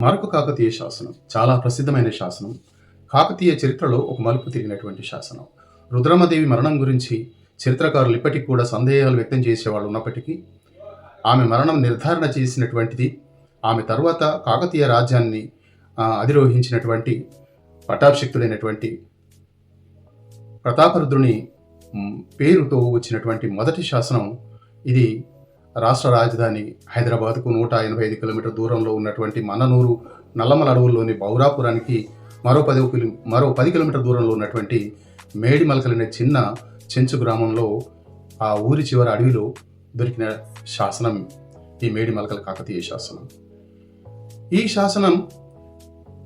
మరొక కాకతీయ శాసనం చాలా ప్రసిద్ధమైన శాసనం కాకతీయ చరిత్రలో ఒక మలుపు తిరిగినటువంటి శాసనం. రుద్రమదేవి మరణం గురించి చరిత్రకారులు ఇప్పటికి కూడా సందేహాలు వ్యక్తం చేసేవాళ్ళు ఉన్నప్పటికీ ఆమె మరణం నిర్ధారణ చేసినటువంటిది ఆమె తర్వాత కాకతీయ రాజ్యాన్ని అధిరోహించినటువంటి పట్టాభిషిక్తుడైనటువంటి ప్రతాపరుద్రుని పేరుతో వచ్చినటువంటి మొదటి శాసనం ఇది. రాష్ట్ర రాజధాని హైదరాబాద్కు నూట ఎనభై ఐదు కిలోమీటర్ దూరంలో ఉన్నటువంటి మననూరు నల్లమల అడవుల్లోని బౌరాపురానికి మరో పది కిలో మరో పది కిలోమీటర్ దూరంలో ఉన్నటువంటి మేడిమలకలనే అనే చిన్న చెంచు గ్రామంలో ఆ ఊరి చివర అడవిలో దొరికిన శాసనం ఈ మేడిమలకల కాకతీయ శాసనం. ఈ శాసనం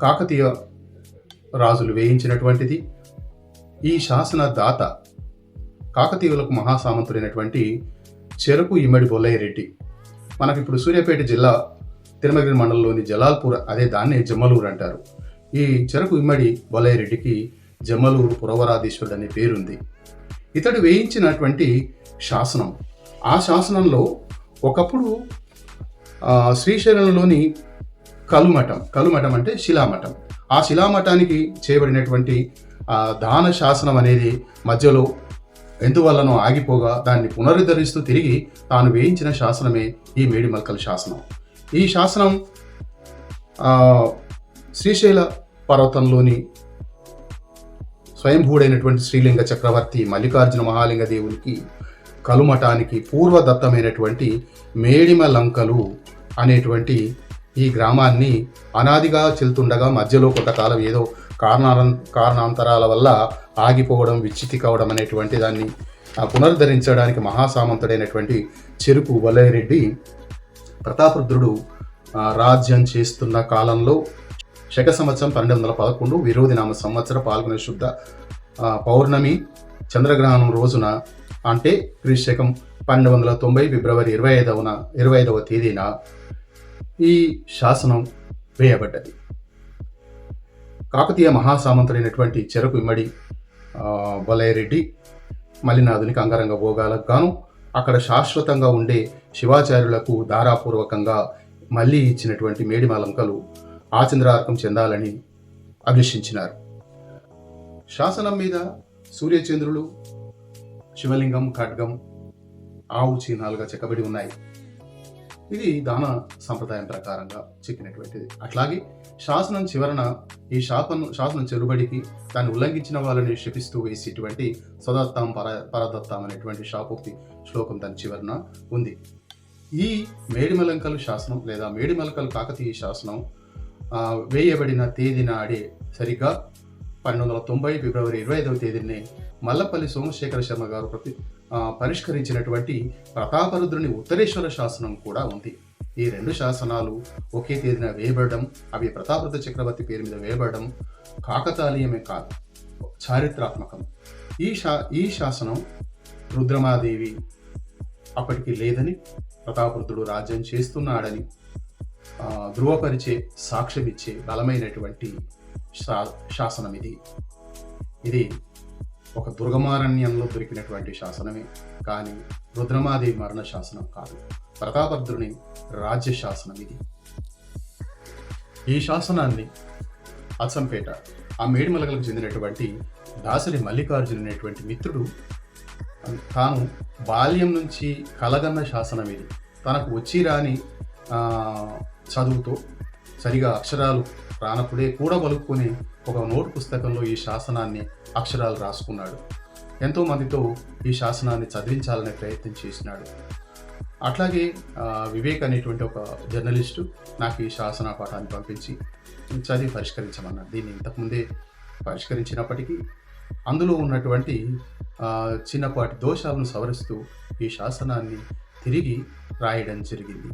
కాకతీయ రాజులు వేయించినటువంటిది. ఈ శాసన దాత కాకతీయులకు మహాసామంతుడైనటువంటి చెరకు ఇమ్మడి బొల్లయ్య రెడ్డి మనకి ఇప్పుడు సూర్యాపేట జిల్లా తిరుమగిరి మండలంలోని జలాల్పూర్ అదే దాన్నే జమ్మలూరు అంటారు. ఈ చెరకు ఇమ్మడి బొల్లయ్య రెడ్డికి జమ్మలూరు పురవరాధీశ్వరుడు అనే పేరుంది. ఇతడు వేయించినటువంటి శాసనం. ఆ శాసనంలో ఒకప్పుడు శ్రీశైలంలోని కలుమఠం కలుమఠం అంటే శిలామఠం. ఆ శిలామఠానికి చేయబడినటువంటి దాన శాసనం అనేది మధ్యలో ఎందువల్లనో ఆగిపోగా దాన్ని పునరుద్ధరిస్తూ తిరిగి తాను వేయించిన శాసనమే ఈ మేడిమల్కల శాసనం. ఈ శాసనం శ్రీశైల పర్వతంలోని స్వయంభూడైనటువంటి శ్రీలింగ చక్రవర్తి మల్లికార్జున మహాలింగ దేవునికి కలుమఠానికి పూర్వదత్తమైనటువంటి మేడిమ లంకలు అనేటువంటి ఈ గ్రామాన్ని అనాదిగా చెల్తుండగా మధ్యలో కొంతకాలం ఏదో కారణాల కారణాంతరాల వల్ల ఆగిపోవడం విచ్చితి కావడం అనేటువంటి దాన్ని పునరుద్ధరించడానికి మహాసామంతుడైనటువంటి చెరుకు వలయరెడ్డి ప్రతాపరుద్రుడు రాజ్యం చేస్తున్న కాలంలో శక సంవత్సరం పన్నెండు వందల పదకొండు విరోధి నామ సంవత్సర పాల్గొనే శుద్ధ పౌర్ణమి చంద్రగ్రహణం రోజున అంటే క్రీశకం పన్నెండు వందల తొంభై ఫిబ్రవరి ఇరవై ఐదవన ఇరవై ఐదవ తేదీన ఈ శాసనం వేయబడ్డది. కాకతీయ మహాసామంతుడైనటువంటి చెరకు ఇమ్మడి బలయరెడ్డి మల్లినాథునికి అంగరంగ భోగాలకు గాను అక్కడ శాశ్వతంగా ఉండే శివాచార్యులకు ధారాపూర్వకంగా మళ్ళీ ఇచ్చినటువంటి మేడిమాలంకలు ఆచంద్రార్కం చెందాలని అభిలషించినారు శాసనం మీద సూర్యచంద్రులు శివలింగం ఖడ్గం ఆవు చిహ్నాలుగా చెక్కబడి ఉన్నాయి. ఇది దాన సంప్రదాయం ప్రకారంగా చెప్పినటువంటిది. అట్లాగే శాసనం చివరన ఈ శాపను శాసనం చెరుబడికి దాన్ని ఉల్లంఘించిన వాళ్ళని శపిస్తూ వేసేటువంటి స్వదత్తాం పర పరదత్తాం అనేటువంటి శాపోక్తి శ్లోకం దాని చివరన ఉంది. ఈ మేడిమలంకలు శాసనం లేదా మేడిమలంకలు కాకతీయ శాసనం వేయబడిన తేదీ నాడే సరిగ్గా పన్నెండు వందల తొంభై ఫిబ్రవరి ఇరవై ఐదవ తేదీనే మల్లపల్లి సోమశేఖర శర్మ గారు ప్రతి ఆ, పరిష్కరించినటువంటి ప్రతాపరుద్రుని ఉత్తరేశ్వర శాసనం కూడా ఉంది. ఈ రెండు శాసనాలు ఒకే తేదీన వేయబడడం అవి ప్రతాపరుద్ర చక్రవర్తి పేరు మీద వేయబడడం కాకతాళీయమే కాదు చారిత్రాత్మకం. ఈ శా ఈ శాసనం రుద్రమాదేవి అప్పటికి లేదని ప్రతాపరుద్రుడు రాజ్యం చేస్తున్నాడని ఆ, ధృవపరిచే సాక్ష్యమిచ్చే బలమైనటువంటి శా- శాసనం ఇది ఇది ఒక దుర్గమారణ్యంలో దొరికినటువంటి శాసనమే. కానీ రుద్రమాదేవి మరణ శాసనం కాదు. ప్రతాపరుద్రుని రాజ్య శాసనం ఇది ఈ శాసనాన్ని అచ్చంపేట ఆ మేడిమలకలకు చెందినటువంటి దాసరి మల్లికార్జున అనేటువంటి మిత్రుడు తాను బాల్యం నుంచి కలగన్న శాసనం ఇది తనకు వచ్చి రాని చదువుతో సరిగా అక్షరాలు రానప్పుడే కూడా పలుకుని ఒక నోటు పుస్తకంలో ఈ శాసనాన్ని అక్షరాలు రాసుకున్నాడు. ఎంతో మందితో ఈ శాసనాన్ని చదివించాలనే ప్రయత్నం చేసినాడు. అట్లాగే వివేక్ అనేటువంటి ఒక జర్నలిస్టు నాకు ఈ శాసన పాఠాన్ని పంపించి చదివి పరిష్కరించమన్నాడు దీన్ని ఇంతకుముందే పరిష్కరించినప్పటికీ అందులో ఉన్నటువంటి చిన్నపాటి దోషాలను సవరిస్తూ ఈ శాసనాన్ని తిరిగి రాయడం జరిగింది.